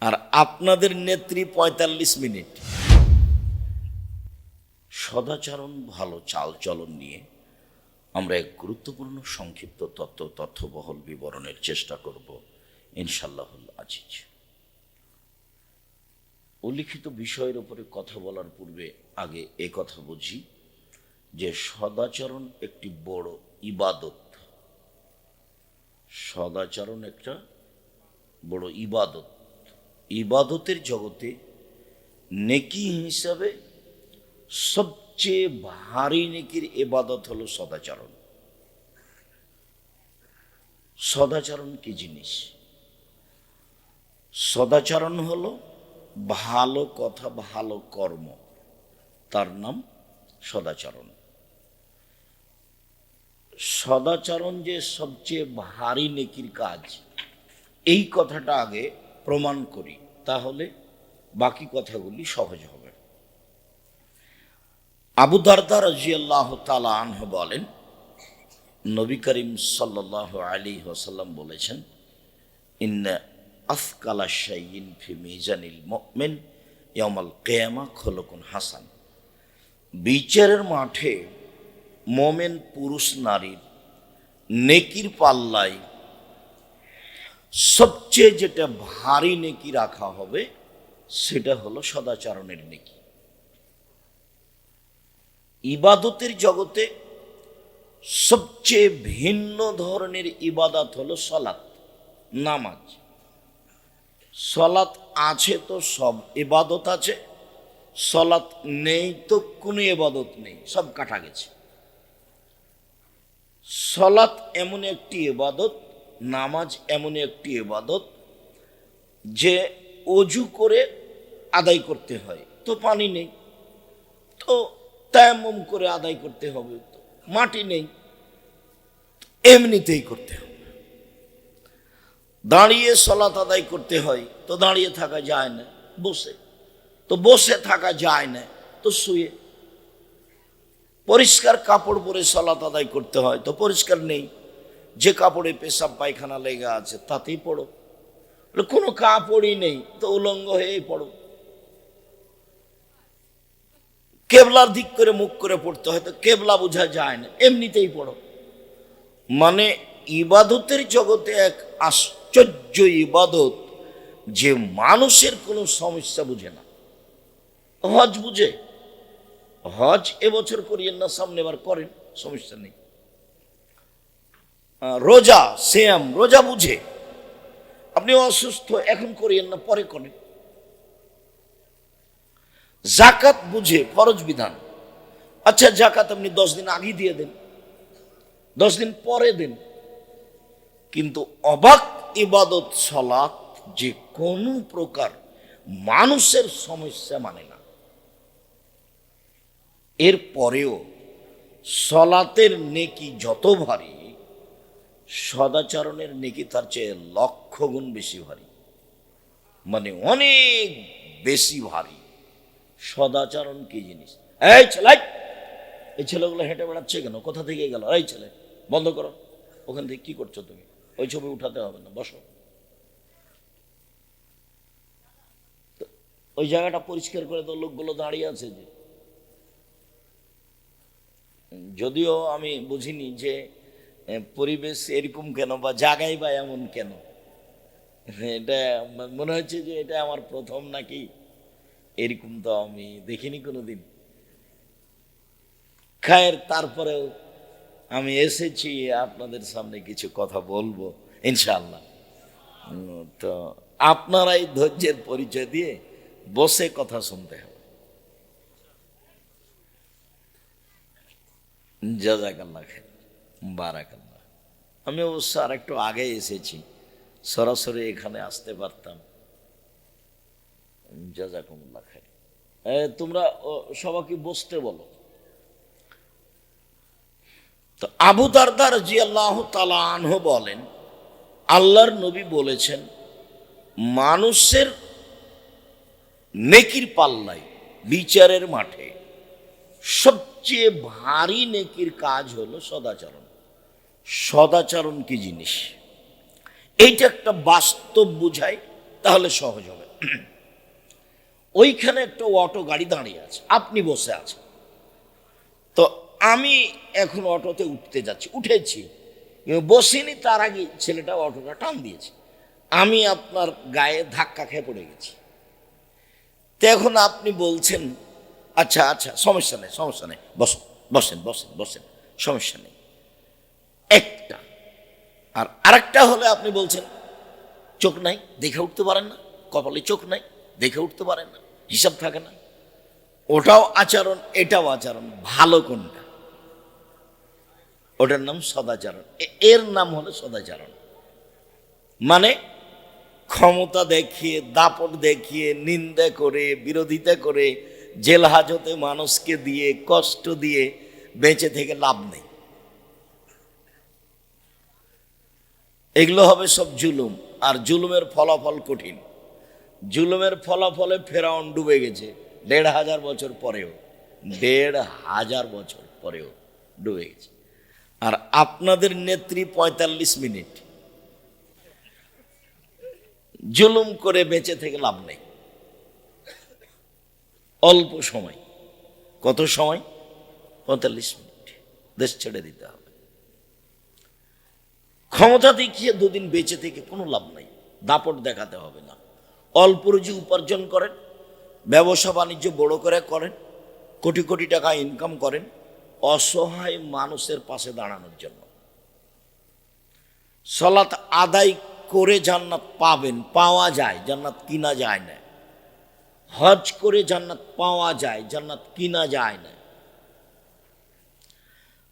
আর আপনাদের নেত্রী পঁয়তাল্লিশ মিনিট। সদাচরণ ভালো চালচলন নিয়ে আমরা এক গুরুত্বপূর্ণ সংক্ষিপ্ত তত্ত্ব তথ্যবহল বিবরণের চেষ্টা করব ইনশাল্লাহুল আজিজ। উল্লিখিত বিষয়ের উপরে কথা বলার পূর্বে আগে এ কথা বুঝি যে সদাচরণ একটি বড় ইবাদত। সদাচরণ একটা বড় ইবাদত। ইবাদতের জগতে নেকি হিসাবে সবচেয়ে ভারী নেকির এবাদত হলো সদাচরণ। সদাচরণ কি জিনিস? সদাচরণ হলো ভালো কথা, ভালো কর্ম। তার নাম সদাচরণ। সদাচরণ যে সবচেয়ে ভারী নেকির কাজ, এই কথাটা আগে প্রমাণ করি, তাহলে বাকি কথাগুলি সহজ হবে। আবু দারদা রাজিয়াল্লাহ তালা আনহ বলেন, নবী করিম সাল্লাহ আলী ওসাল্লাম বলেছেন, ইন্না আফকালা শাইন ফি মিজানিল মুমিন ইয়ামাল কেয়ামা খলকুন হাসান। বিচারের মাঠে মোমেন পুরুষ নারীর নেকির পাল্লায় সবচেয়ে যেটা ভারী নেকি রাখা হবে, সেটা হলো সদাচরণের নেকি। ইবাদতের জগতে সবচেয়ে ভিন্ন ধরনের ইবাদত হলো সলাৎ নামাজ। সলাৎ আছে তো সব ইবাদত আছে সলাৎ নেই তো কোনো ইবাদত নেই, সব কাটা গেছে। সলাৎ এমন একটি ইবাদত নামাজ এমন একটি ইবাদত যে অজু করে আদায় করতে হয়। তো পানি নেই, তো তায়াম্মম করে আদায় করতে হবে, তো মাটি নেই, এমনিতেই করতে হবে। দাঁড়িয়ে সলাত আদায় করতে হয়, তো দাঁড়িয়ে থাকা যায় না, বসে। তো বসে থাকা যায় না, তো শুয়ে। পরিষ্কার কাপড় পরে সলাত আদায় করতে হয়, তো পরিষ্কার নেই। যে কাপড়ে পেশাব পায়খানা লেগে আছে, তাতেই পড়ো। কোনো কাপড়ই নেই, তো উলঙ্গ হয়েই পড়ো। কেবলার দিক করে মুখ করে পড়তে হয়, তো কেবলা বোঝা যায় না, এমনিতেই পড়ো। মানে ইবাদতের জগতে এক আশ্চর্য ইবাদত যে মানুষের কোনো সমস্যা বুঝে না। হজ বুঝে? হজ এবছর করিয়েন না, সামনে এবার করেন, সমস্যা নেই। রোজা শ্যাম রোজা বুঝে। আপনি অসুস্থ, এখন করিয়েন না, পরে করেন। জাকাত বুঝে, ফরজ বিধান। আচ্ছা জাকাত আপনি দশ দিন আগে দিয়ে দেন। দশ দিন পরে দেন। কিন্তু অবাক ইবাদত সলাৎ যে কোনো প্রকার মানুষের সমস্যা মানে না। এর পরেও সলাতের নেকি যত ভারী সদাচরণের নেকি তার চেয়ে লক্ষ গুণ বেশি ভারী। মানে অনেক বেশি ভারী। সদাচরণ কি জিনিস? এই ছেলে, এই ছেলেগুলো হেঁটে বেড়াচ্ছে কেন? কোথা থেকে গেল? এই ছেলে, বন্ধ করো। ওখান থেকে কি করছ তুমি? ওই ছবি উঠাতে হবে না, বসো। ওই জায়গাটা পরিষ্কার করে তো লোকগুলো দাঁড়িয়ে আছে যে। যদিও আমি বুঝিনি যে পরিবেশ এরকম কেন বা জায়গায় বা এমন কেন? এটা মনে হচ্ছে যে এটা আমার প্রথম নাকি? এরকম তো আমি দেখিনি কোনোদিন। খায়ের তারপরেও আমি এসেছি, আপনাদের সামনে কিছু কথা বলব ইনশাল্লাহ তো আপনারাই ধৈর্যের পরিচয় দিয়ে বসে কথা শুনতে হবে। জাজাকাল্লা খের বারাকাল্লাহ। আমি অবশ্য আর একটু আগে এসেছি। সরাসরি এখানে আসতে পারতাম। জাজাকুমুল্লাহ খাই তোমরা সবাইকে বসতে বলো? তো আবু দারদার জি আল্লাহ তালাহ বলেন, আল্লাহর নবী বলেছেন, মানুষের নেকির পাল্লায়, বিচারের মাঠে সবচেয়ে ভারী নেকির কাজ হলো সদাচরণ। সদাচরণ কি জিনিস? এইটা একটা বাস্তব বুঝায় তাহলে সহজ হবে। ওইখানে একটা অটো গাড়ি দাঁড়িয়ে আছে, আপনি বসে আছেন। তো আমি এখন অটোতে উঠতে যাচ্ছি, উঠেছি। বসিনি, তার আগে ছেলেটা অটোটা টান দিয়েছে। আমি আপনার গায়ে ধাক্কা খেয়ে পড়ে গেছি। তো এখন আপনি বলছেন আচ্ছা আচ্ছা সমস্যা নেই সমস্যা নেই, বসেন বসেন বসেন বসেন, সমস্যা নেই। একটা। আর আরেকটা হলে আপনি বলছেন, চোখ নাই, দেখে উঠতে পারেন না, কপালে চোখ নাই, দেখে উঠতে পারেন না, হিসাব থাকে না। ওটাও আচরণ, এটাও আচরণ, ভালো কোনটা? ওটার নাম সদাচরণ। এর নাম হলো সদাচরণ। মানে ক্ষমতা দেখিয়ে, দাপট দেখিয়ে, নিন্দা করে, বিরোধিতা করে, জেল হাজতে মানুষকে দিয়ে, কষ্ট দিয়ে, বেঁচে থেকে লাভ নেই। এগুলো হবে সব জুলুম, আর জুলুমের ফলাফল কঠিন। জুলুমের ফলাফলে ফেরাউন ডুবে গেছে দেড় হাজার বছর পরেও, দেড় হাজার বছর পরেও ডুবে গেছে। আর আপনাদের নেত্রী পঁয়তাল্লিশ মিনিট। জুলুম করে বেঁচে থেকে লাভ নেই। অল্প সময়। কত সময়? পঁয়তাল্লিশ মিনিট। দেশ ছেড়ে দিতে হবে। ক্ষমতা দেখিয়ে দুদিন বেঁচে থেকে কোনো লাভ নাই। দাপট দেখাতে হবে না। অল্প রুজি উপার্জন করেন, ব্যবসা বাণিজ্য বড় করে করেন, কোটি কোটি টাকা ইনকাম করেন, অসহায় মানুষের পাশে দাঁড়ানোর জন্য। সলাৎ আদায় করে জান্নাত পাবেন, পাওয়া যায়, জান্নাত কিনা যায় না। হজ করে জান্নাত পাওয়া যায়, জান্নাত কিনা যায় না।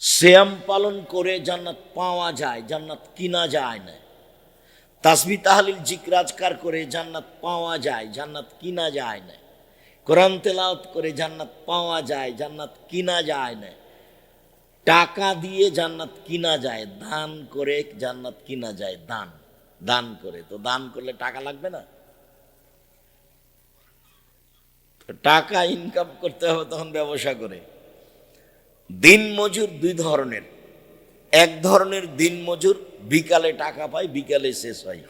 শ্যাম পালন করে জান্নাত পাওয়া যায়, জান্নাত কিনা যায় না। তাসবি তাহলিল জিকরাজকার করে জান্নাত পাওয়া যায়, জান্নাত কিনা যায় না। কোরআন তেলাওয়াত করে জান্নাত পাওয়া যায়, জান্নাত কিনা যায় না। টাকা দিয়ে জান্নাত কিনা যায়, দান করে জান্নাত কিনা যায়, দান দান করে। তো দান করলে টাকা লাগবে না? টাকা ইনকাম করতে হবে তখন ব্যবসা করে। দিন মজুর দুই ধরনের। এক ধরনের দিন মজুর বিকালে টাকা পায়, বিকালে শেষ হয়।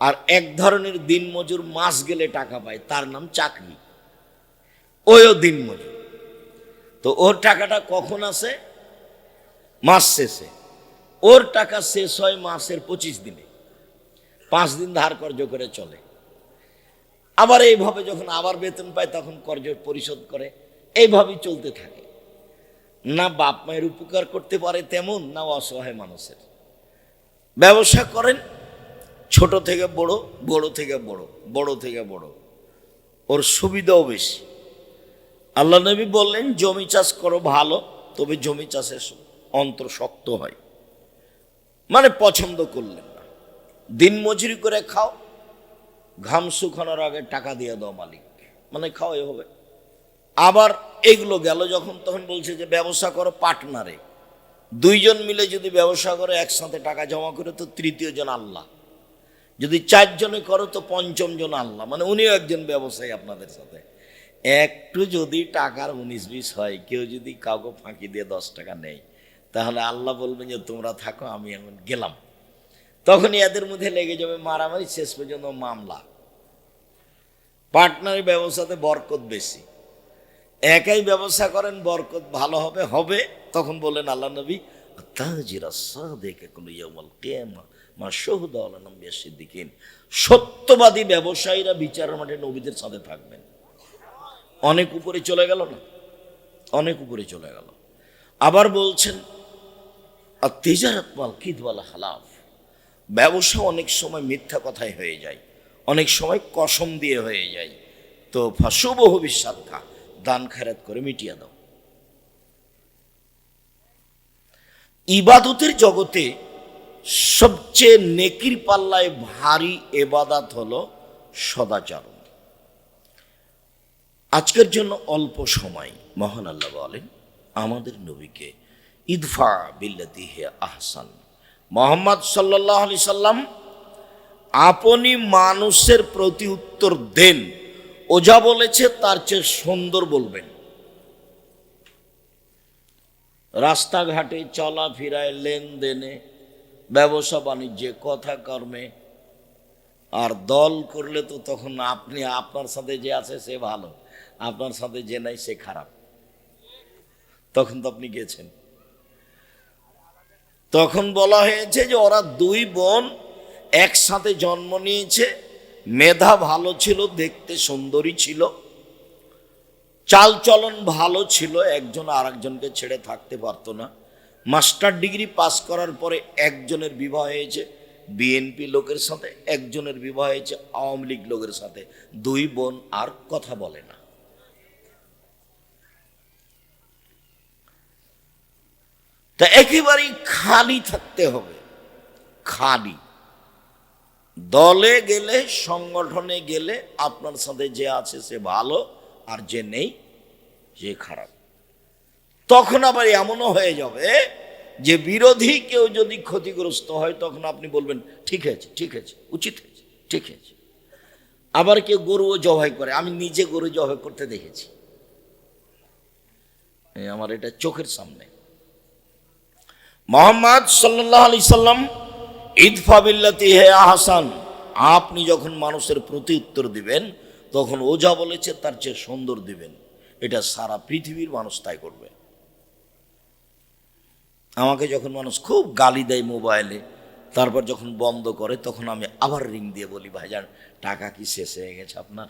আর এক ধরনের দিন মজুর মাস গেলে টাকা পায়, তার নাম চাকরি। ওইও দিন মজুর। তো ওর টাকাটা কখন আসে? মাস শেষে। ওর টাকা শেষ হয় মাসের পঁচিশ দিনে। পাঁচ দিন ধার কর্য করে চলে। আবার এইভাবে যখন আবার বেতন পায়, তখন কর্য পরিশোধ করে। এইভাবেই চলতে থাকে। না বাপ মায়ের উপকার করতে পারে তেমন, না অসহায় মানুষের। ব্যবসা করেন, ছোট থেকে বড় বড় থেকে বড় বড় থেকে বড়। ওর সুবিধাও বেশি। আল্লাহ নবী বললেন, জমি চাষ করো ভালো, তবে জমি চাষের অন্তর শক্ত হয়। মানে পছন্দ করলেন না। দিন মজুরি করে খাও, ঘাম শুকানোর আগে টাকা দিয়ে দাও মালিক মানে খাও এভাবে আবার এগুলো গেল যখন, তখন বলছে যে ব্যবসা করো পার্টনারে। দুইজন মিলে যদি ব্যবসা করে, একসাথে টাকা জমা করে, তো তৃতীয় জন আল্লাহ। যদি চারজনে করো, তো পঞ্চম জন আল্লাহ। মানে উনিও একজন ব্যবসায়ী আপনাদের সাথে। একটু যদি টাকার উনিশ বিশ হয়, কেউ যদি কাউকে ফাঁকি দিয়ে দশ টাকা নেয়, তাহলে আল্লাহ বলবেন যে, তোমরা থাকো, আমি এখন গেলাম। তখনই এদের মধ্যে লেগে যাবে মারামারি, শেষ পর্যন্ত মামলা। পার্টনারি ব্যবসাতে বরকত বেশি। একাই ব্যবসা করেন, বরকত ভালো হবে হবে। তখন বললেন আল্লাহ নবী তাজিরা সাদেকে কোনো ইয়ামাল কেমা মা শহুদা আলাম সিদ্দিকিন। সত্যবাদী ব্যবসায়ীরা বিচারের মাঠে নবীদের সাথে থাকবেন। অনেক উপরে চলে গেল না? অনেক উপরে চলে গেল। আবার বলছেন আর তেজারত মাল কিদওয়ালা হালাফ। ব্যবসা অনেক সময় মিথ্যা কথাই হয়ে যায়, অনেক সময় কসম দিয়ে হয়ে যায়। তো ফাঁসুব ভবিষ্যৎ খা দান খেরাত করে মিটিয়ে দাও। ইবাদতের জগতে সবচেয়ে নেকির পাল্লায় ভারী এবাদাত হল সদাচরণ। আজকের জন্য অল্প সময়, মহান আল্লাহ বলেন, আমাদের নবীকে ইদফা বিল্লাতি হে আহসান। মোহাম্মদ সাল্লাহ আলি সাল্লাম আপনি মানুষের প্রতি উত্তর দেন। ও যা বলেছে তার চেয়ে সুন্দর বলবেন। রাস্তাঘাটে চলাফেরায় লেনদেনে, ব্যবসা বাণিজ্যে, কথা কর্মে, আর দল করলে তো তখন আপনি আপনার সাথে যে আছে সে ভালো, আপনার সাথে যে নাই সে খারাপ। তখন তো আপনি গেছেন। তখন বলা হয়েছে যে ওরা দুই বোন একসাথে জন্ম নিয়েছে মেধা ভালো ছিল, দেখতে সুন্দরী ছিল। চালচলন ভালো ছিল, একজন আর একজনকে ছেড়ে থাকতে পারতো না। মাস্টার ডিগ্রি পাস করার পরে একজনের বিবাহ হয়েছে, বিএনপি লোকের সাথে, একজনের বিবাহ হয়েছে, আওয়ামী লীগ লোকের সাথে। দুই বোন আর কথা বলে না। তা একেবারেই খালি থাকতে হবে। খালি। দলে গেলে, সংগঠনে গেলে আপনার সাথে যে আছে সে ভালো আর যে নেই সে খারাপ। তখন আবার এমনও হয়ে যাবে যে বিরোধী কেউ যদি ক্ষতিগ্রস্ত হয়, তখন আপনি বলবেন, ঠিক আছে ঠিক আছে, উচিত হয়েছে, ঠিক আছে। আবার কেউ গরুও জবাই করে, আমি নিজে গরু জবাই করতে দেখেছি। আমার এটা চোখের সামনে। মোহাম্মদ সাল্লাহ আলি সাল্লাম ইদফাবিল্লাতি হে আহসান। আপনি যখন মানুষের প্রতি উত্তর দিবেন, তখন ও যা বলেছে তার চেয়ে সুন্দর দিবেন। এটা সারা পৃথিবীর মানুষ তাই করবে। আমাকে যখন মানুষ খুব গালি দেয় মোবাইলে, তারপর যখন বন্ধ করে, তখন আমি আবার রিং দিয়ে বলি, ভাইজান, টাকা কি শেষ হয়ে গেছে আপনার?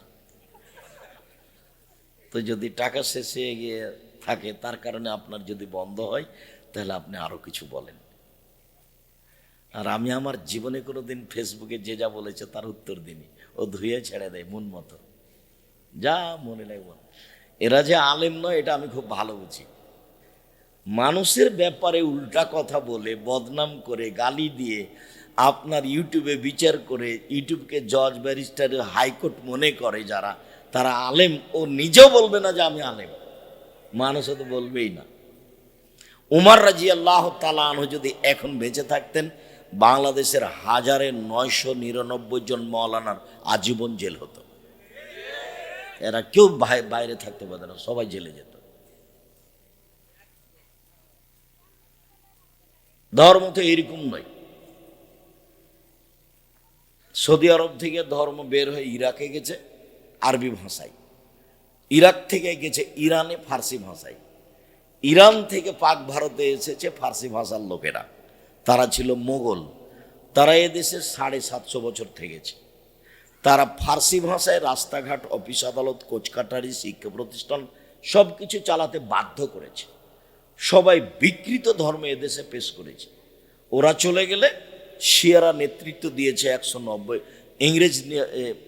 তো যদি টাকা শেষ হয়ে গিয়ে থাকে, তার কারণে আপনার যদি বন্ধ হয়, তাহলে আপনি আরও কিছু বলেন। আর আমি আমার জীবনে কোনো দিন ফেসবুকে যে যা বলেছে তার উত্তর দিনি ও ধুয়ে ছেড়ে দেয় মন মতো। যা মনে নেই বল। এরা যে আলেম নয়, এটা আমি খুব ভালো বুঝি। মানুষের ব্যাপারে উল্টা কথা বলে, বদনাম করে, গালি দিয়ে আপনার ইউটিউবে বিচার করে, ইউটিউবকে জজ, ব্যারিস্টার, হাইকোর্ট মনে করে যারা, তারা আলেম। ও নিজেও বলবে না যে আমি আলেম। মানুষ তো বলবেই না। উমার রাজি আল্লাহ তালাহ যদি এখন বেঁচে থাকতেন বাংলাদেশের হাজারে নয়শো নিরানব্বই জন মৌলানার আজীবন জেল হতো। এরা কেউ বাইরে থাকতে পারে না, সবাই জেলে যেত। ধর্ম তো এরকম নয়। সৌদি আরব থেকে ধর্ম বের হয়ে ইরাকে গেছে, আরবি ভাষায়। ইরাক থেকে গেছে, ইরানে ফার্সি ভাষায়। ইরান থেকে পাক ভারতে এসেছে ফার্সি ভাষার লোকেরা। তারা ছিল মোগল। তারা এদেশে সাড়ে সাতশো বছর থেকেছে। তারা ফার্সি ভাষায় রাস্তাঘাট, অফিস আদালত, কোচকাটারি, শিক্ষা প্রতিষ্ঠান সব কিছু চালাতে বাধ্য করেছে। সবাই বিকৃত ধর্ম এদেশে পেশ করেছে। ওরা চলে গেলে শিয়ারা নেতৃত্ব দিয়েছে একশো নব্বই, ইংরেজ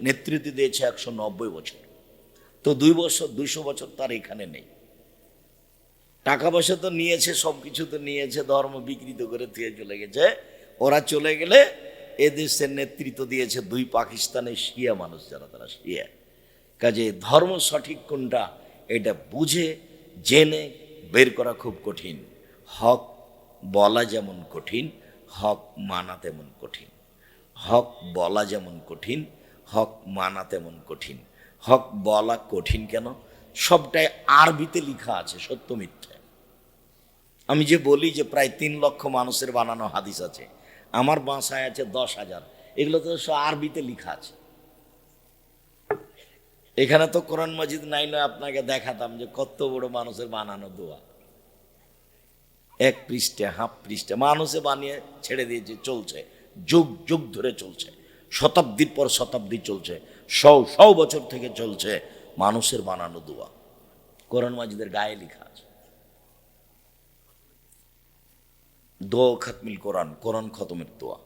নেতৃত্ব দিয়েছে একশো নব্বই বছর। তো দুই বছর, দুইশো বছর তার এখানে নেই। টাকা পয়সা তো নিয়েছে সব কিছু তো নিয়েছে, ধর্ম বিকৃত করে দিয়ে চলে গেছে। ওরা চলে গেলে এদেশের নেতৃত্ব দিয়েছে দুই পাকিস্তানের শিয়া মানুষ যারা, তারা শিয়া। কাজে ধর্ম সঠিক কোনটা, এটা বুঝে, জেনে বের করা খুব কঠিন। হক বলা যেমন কঠিন, হক মানা তেমন কঠিন। হক বলা যেমন কঠিন, হক মানা তেমন কঠিন। হক বলা কঠিন কেন? সবটাই আরবিতে লেখা আছে, সত্য মিথ্যা। আমি যে বলি যে প্রায় তিন লক্ষ মানুষের বানানো হাদিস আছে, আমার বাসায় আছে দশ হাজার। এগুলো তো সব আরবিতে লেখা আছে। এখানে তো কোরআন মজিদ নাই, নয়, আপনাকে দেখাতাম যে কত বড় মানুষের বানানো দোয়া। এক পৃষ্ঠে, হাফ পৃষ্ঠে, মানুষে বানিয়ে ছেড়ে দিয়েছে, চলছে। যুগ যুগ ধরে চলছে। শতাব্দীর পর শতাব্দী চলছে। শও শও বছর থেকে চলছে মানুষের বানানো দোয়া। কোরআন মাজিদের গায়ে লেখা আছে। দোয়া খাতমিল কোরআন কোরআন খতমের দোয়া।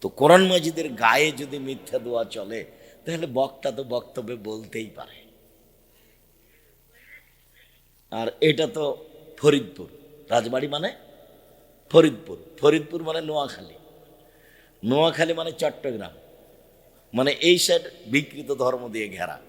তো কোরআন মাজিদের গায়ে যদি মিথ্যা দোয়া চলে, তাহলে বক্তা তো বক্তব্যে বলতেই পারে। আর এটা তো ফরিদপুর। রাজবাড়ি মানে ফরিদপুর। ফরিদপুর মানে নোয়াখালী। নোয়াখালী মানে চট্টগ্রাম। মানে এই সাইড বিকৃত ধর্ম দিয়ে ঘেরা।